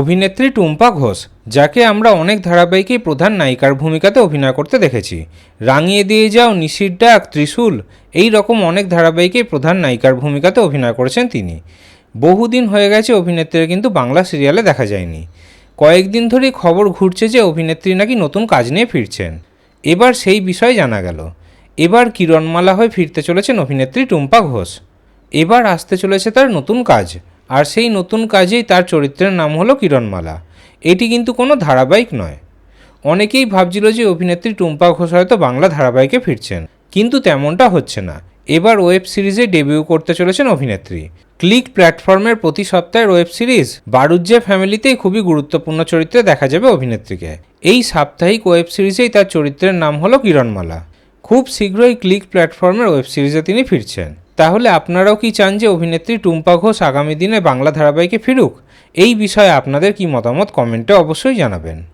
অভিনেত্রী টুম্পা ঘোষ, যাকে আমরা অনেক ধারাবাহিকেই প্রধান নায়িকার ভূমিকাতে অভিনয় করতে দেখেছি। রাঙিয়ে দিয়ে যাও নিশির ডাক, ত্রিশূল, এই রকম অনেক ধারাবাহিকেই প্রধান নায়িকার ভূমিকাতে অভিনয় করেছেন তিনি। বহুদিন হয়ে গেছে অভিনেত্রীর কিন্তু বাংলা সিরিয়ালে দেখা যায়নি। কয়েকদিন ধরেই খবর ঘুরছে যে অভিনেত্রী নাকি নতুন কাজ নিয়ে ফিরছেন। এবার সেই বিষয়ে জানা গেল। এবার কিরণমালা হয়ে ফিরতে চলেছেন অভিনেত্রী টুম্পা ঘোষ। এবার আসতে চলেছে তার নতুন কাজ। আর সেই নতুন কাজেই তার চরিত্রের নাম হলো কিরণমালা। এটি কিন্তু কোনো ধারাবাহিক নয়। অনেকেই ভাবছিল যে অভিনেত্রী টুম্পা ঘোষ হয়তো বাংলা ধারাবাহিকে ফিরছেন। কিন্তু তেমনটা হচ্ছে না। এবার ওয়েব সিরিজে ডেবিউ করতে চলেছেন অভিনেত্রী। ক্লিক প্ল্যাটফর্মের প্রতি সপ্তাহের ওয়েব সিরিজ বারুজ্জে ফ্যামিলিতেই খুবই গুরুত্বপূর্ণ চরিত্রে দেখা যাবে অভিনেত্রীকে। এই সাপ্তাহিক ওয়েব সিরিজেই তার চরিত্রের নাম হলো কিরণমালা। খুব শীঘ্রই ক্লিক প্ল্যাটফর্মের ওয়েব সিরিজে তিনি ফিরছেন। তাহলে আপনারাও কি চান যে অভিনেত্রী টুম্পা ঘোষ আগামী দিনে বাংলা ধারাবাহিকে ফিরুক? এই বিষয়ে আপনাদের কি মতামত কমেন্টে অবশ্যই জানাবেন।